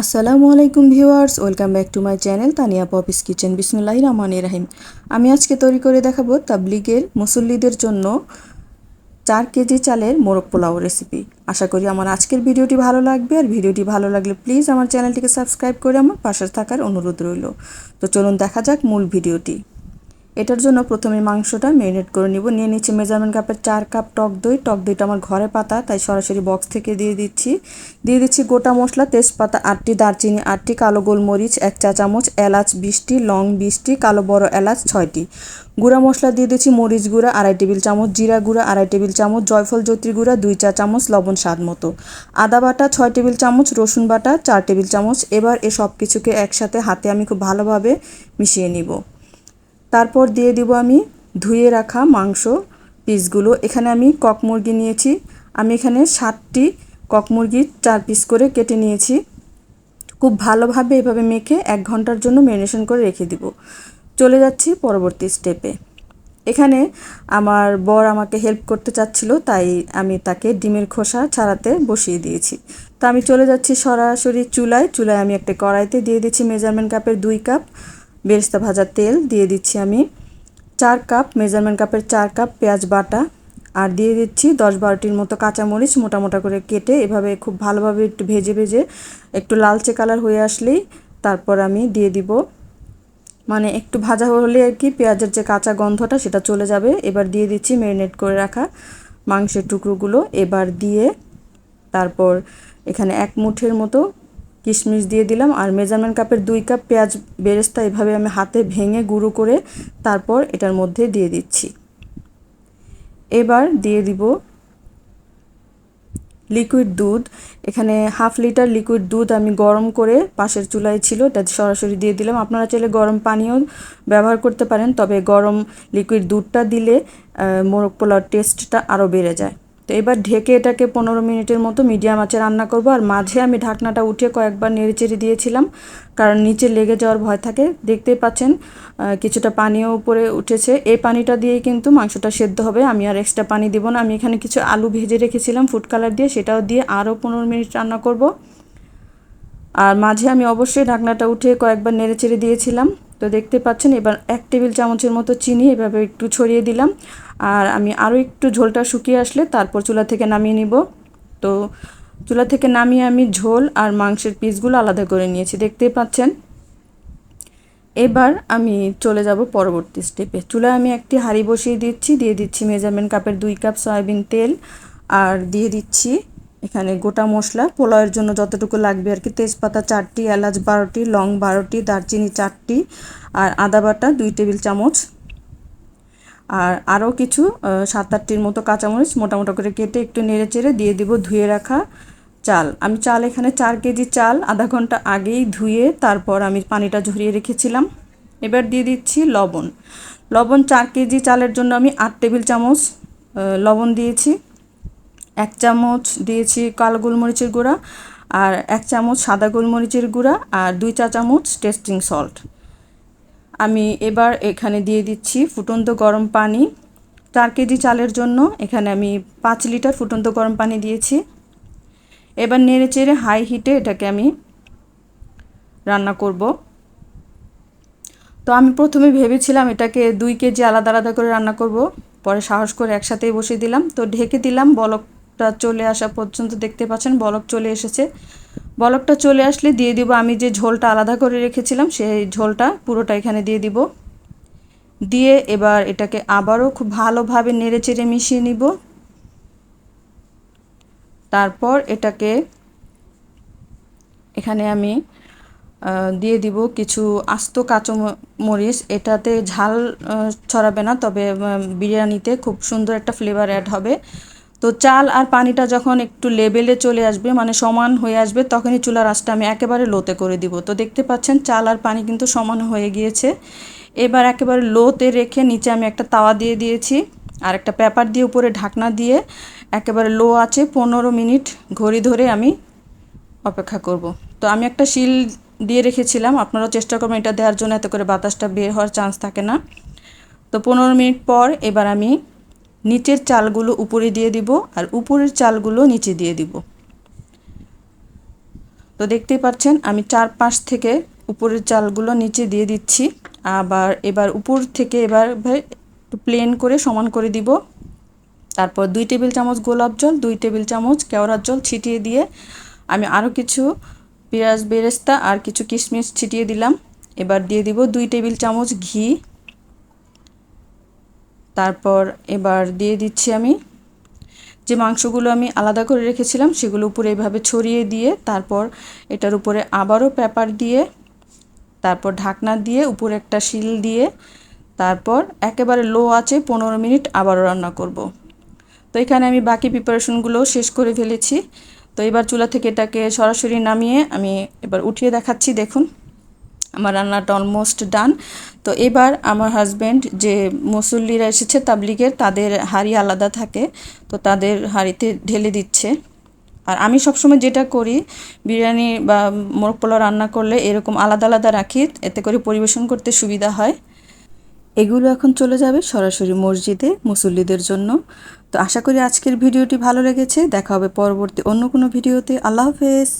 আসসালামু আলাইকুম viewers, welcome back to my channel Tania Poppy's kitchen. বিসমুল্লাহ রহমান রাহিম। আমি আজকে তৈরি করে দেখাবো তাবলিগের মুসল্লিদের জন্য চার কেজি চালের মোরগ পোলাও রেসিপি আশা করি আমার আজকের ভিডিওটি ভালো লাগবে। আর ভিডিওটি ভালো লাগলে প্লিজ আমার চ্যানেলটিকে সাবস্ক্রাইব করে আমার পাশে থাকার অনুরোধ রইল। তো চলুন দেখা যাক মূল ভিডিওটি। এটার জন্য প্রথমে মাংসটা ম্যারিনেট করে নিব। নিয়ে নিচ্ছি মেজারমেন্ট কাপের চার কাপ টক দই। টক দইটা আমার ঘরে পাতা, তাই সরাসরি বক্স থেকে দিয়ে দিচ্ছি। দিয়ে দিচ্ছি গোটা মশলা, তেজপাতা আটটি, দারচিনি আটটি, কালো গোলমরিচ এক চা চামচ, এলাচ বিশটি, লং বিশটি, কালো বড় এলাচ ছয়টি। গুঁড়া মশলা দিয়ে দিচ্ছি মরিচ গুঁড়া, আড়াই টেবিল চামচ জিরা গুঁড়া, আড়াই টেবিল চামচ জয়ফল জ্যোতি গুঁড়া, দুই চা চামচ লবণ স্বাদ মতো। আদা বাটা ছয় টেবিল চামচ, রসুন বাটা চার টেবিল চামচ। এবার এ সব কিছুকে একসাথে হাতে আমি খুব ভালোভাবে মিশিয়ে নিব। তারপর দিয়ে দিব আমি ধুয়ে রাখা মাংস পিসগুলো। এখানে আমি কক মুরগি নিয়েছি। আমি এখানে ষাটটি কক মুরগি চার পিস করে কেটে নিয়েছি। খুব ভালোভাবে এভাবে মেখে এক ঘণ্টার জন্য ম্যারিনেশন করে রেখে দিব। চলে যাচ্ছি পরবর্তী স্টেপে এখানে আমার বর আমাকে হেল্প করতে চাচ্ছিল, তাই আমি তাকে ডিমের খোসা ছাড়াতে বসিয়ে দিয়েছি। তো আমি চলে যাচ্ছি সরাসরি চুলায়। চুলায় আমি একটা কড়াইতে দিয়ে দিচ্ছি মেজারমেন্ট কাপের দুই কাপ বেরেস্তা ভাজা তেল দিয়ে দিচ্ছি আমি চার কাপ, মেজারমেন্ট কাপের চার কাপ পেঁয়াজ বাটা আর দিয়ে দিচ্ছি দশ বারোটির মতো কাঁচামরিচ মোটা মোটা করে কেটে এভাবে খুব ভালোভাবে একটু ভেজে ভেজে একটু লালচে কালার হয়ে আসলেই তারপর আমি দিয়ে দিব। মানে একটু ভাজা হলে আর কি পেঁয়াজের যে কাঁচা গন্ধটা সেটা চলে যাবে। এবার দিয়ে দিচ্ছি ম্যারিনেট করে রাখা মাংসের টুকরোগুলো। এবার দিয়ে তারপর এখানে এক মুঠের মতো কিশমিশ দিয়ে দিলাম আর মেজারমেন্ট কাপের দুই কাপ পেঁয়াজ বেরেস্তা এভাবে আমি হাতে ভেঙে গুঁড়ো করে তারপর এটার মধ্যে দিয়ে দিচ্ছি। এবার দিয়ে দিব লিকুইড দুধ। এখানে হাফ লিটার লিকুইড দুধ আমি গরম করে পাশের চুলায় ছিল, এটা সরাসরি দিয়ে দিলাম। আপনারা চাইলে গরম পানিও ব্যবহার করতে পারেন, তবে গরম লিকুইড দুধটা দিলে মোরগ পোলাওর টেস্টটা আরও বেড়ে যায়। এবার ঢেকে এটাকে পনেরো মিনিটের মতো মিডিয়াম আঁচে রান্না করব। আর মাঝে আমি ঢাকনাটা উঠে কয়েকবার নেড়েচেড়ে দিয়েছিলাম, কারণ নিচে লেগে যাওয়ার ভয় থাকে। দেখতেই পাচ্ছেন কিছুটা পানিও উপরে উঠেছে। এই পানিটা দিয়েই কিন্তু মাংসটা সেদ্ধ হবে। আমি আর এক্সট্রা পানি দেবো না। আমি এখানে কিছু আলু ভেজে রেখেছিলাম ফুড কালার দিয়ে। সেটাও দিয়ে আরও পনেরো মিনিট রান্না করব। আর মাঝে আমি অবশ্যই ঢাকনাটা উঠে কয়েকবার নেড়েচেড়ে দিয়েছিলাম। তো দেখতে পাচ্ছেন, এবার এক টেবিল চামচের মতো চিনি এভাবে একটু ছড়িয়ে দিলাম। আর আমি আরও একটু ঝোলটা শুকিয়ে আসলে তারপর চুলা থেকে নামিয়ে নিব। তো চুলা থেকে নামিয়ে আমি ঝোল আর মাংসের পিসগুলো আলাদা করে নিয়েছি, দেখতে পাচ্ছেন? এবার আমি চলে যাব পরবর্তী স্টেপে। চুলায় আমি একটি হাঁড়ি বসিয়ে দিচ্ছি, দিয়ে দিচ্ছি মেজারমেন্ট কাপের দুই কাপ সয়াবিন তেল আর দিয়ে দিচ্ছি এখানে গোটা মশলা, পোলাওয়ের জন্য যতটুকু লাগবে আর কি, তেজপাতা চারটি, এলাচ বারোটি, লং বারোটি, দারচিনি চারটি আর আদা বাটা দুই টেবিল চামচ। আর আরও কিছু সাত আটটির মতো কাঁচামরিচ মোটামোটা করে কেটে একটু নেড়ে চেড়ে দিয়ে দিব ধুয়ে রাখা চাল। আমি চাল এখানে চার কেজি চাল আধা ঘণ্টা আগেই ধুয়ে তারপর আমি পানিটা ঝরিয়ে রেখেছিলাম। এবার দিয়ে দিচ্ছি লবণ। লবণ চার কেজি চালের জন্য আমি আট টেবিল চামচ লবণ দিয়েছি। এক চামচ দিয়েছি কালো গোলমরিচের গুঁড়া আর এক চামচ সাদা গোলমরিচের গুঁড়া আর দুই চা চামচ টেস্টিং সল্ট। আমি এবার এখানে দিয়ে দিচ্ছি ফুটন্ত গরম পানি। চার কেজি চালের জন্য এখানে আমি পাঁচ লিটার ফুটন্ত গরম পানি দিয়েছি। এবার নেড়ে চেড়ে হাই হিটে এটাকে আমি রান্না করব। তো আমি প্রথমে ভেবেছিলাম এটাকে দুই কেজি আলাদা আলাদা করে রান্না করব। পরে সাহস করে একসাথেই বসিয়ে দিলাম। তো ঢেকে দিলাম বলকটা চলে আসা পর্যন্ত দেখতে পাচ্ছেন, বলক চলে এসেছে। বলকটা চলে আসলে দিয়ে দিব, আমি যে ঝোলটা আলাদা করে রেখেছিলাম, সেই ঝোলটা পুরোটা এখানে দিয়ে দিব। দিয়ে এবার এটাকে আবারও খুব ভালোভাবে নেড়ে চেড়ে মিশিয়ে নিব। তারপর এটাকে এখানে আমি দিয়ে দিব কিছু আস্ত কাঁচো মরিচ এটাতে ঝাল ছড়াবে না, তবে বিরিয়ানিতে খুব সুন্দর একটা ফ্লেভার অ্যাড হবে। তো চাল আর পানিটা যখন একটু লেবেলে চলে আসবে মানে সমান হয়ে আসবে, তখনই চুলার আঁচটা আমি একেবারে লোতে করে দিব। তো দেখতে পাচ্ছেন, চাল আর পানি কিন্তু সমান হয়ে গিয়েছে। এবার একেবারে লোতে রেখে নিচে আমি একটা তাওয়া দিয়ে দিয়েছি আর একটা পেপার দিয়ে উপরে ঢাকনা দিয়ে একেবারে লো আছে, পনেরো মিনিট ঘড়ি ধরে আমি অপেক্ষা করব। তো আমি একটা শিল দিয়ে রেখেছিলাম, আপনারাও চেষ্টা করবেন এটা দেওয়ার জন্য, এত করে বাতাসটা বের হওয়ার চান্স থাকে না। তো পনেরো মিনিট পর এবার আমি নিচের চালগুলো উপরে দিয়ে দিব আর উপরের চালগুলো নিচে দিয়ে দিব। তো দেখতেই পাচ্ছেন, আমি চার পাশ থেকে উপরের চালগুলো নিচে দিয়ে দিচ্ছি। আবার এবার উপর থেকে এবার একটু প্লেন করে সমান করে দিব। তারপর দুই টেবিল চামচ গোলাপ জল, দুই টেবিল চামচ কেওড়ার জল ছিটিয়ে দিয়ে আমি আরও কিছু পেঁয়াজ, বেরেস্তা আর কিছু কিশমিশ ছিটিয়ে দিলাম। এবার দিয়ে দিব দুই টেবিল চামচ ঘি তারপর এবার দিয়ে দিচ্ছি আমি যে মাংসগুলো আমি আলাদা করে রেখেছিলাম, সেগুলো উপরে এভাবে ছড়িয়ে দিয়ে তারপর এটার উপরে আবারও পেপার দিয়ে, তারপর ঢাকনা দিয়ে, উপরে একটা শিল দিয়ে, তারপর একেবারে লো আছে পনেরো মিনিট আবারও রান্না করব। তো এখানে আমি বাকি প্রিপারেশনগুলো শেষ করে ফেলেছি তো এবার চুলা থেকে এটাকে সরাসরি নামিয়ে আমি এবার উঠিয়ে দেখাচ্ছি, দেখুন আমার রান্নাটা অলমোস্ট ডান তো এবার আমার হাজব্যান্ড যে মুসল্লিরা এসেছে তাবলিগের, তাদের হাঁড়ি আলাদা থাকে, তো তাদের হাঁড়িতে ঢেলে দিচ্ছে। আর আমি সবসময় যেটা করি, বিরিয়ানি বা মোরগ পোলাও রান্না করলে এরকম আলাদা আলাদা রাখি, এতে করে পরিবেশন করতে সুবিধা হয়। এগুলো এখন চলে যাবে সরাসরি মসজিদে মুসল্লিদের জন্য। তো আশা করি আজকের ভিডিওটি ভালো লেগেছে। দেখা হবে পরবর্তী অন্য কোনো ভিডিওতে। আল্লাহ হাফেজ।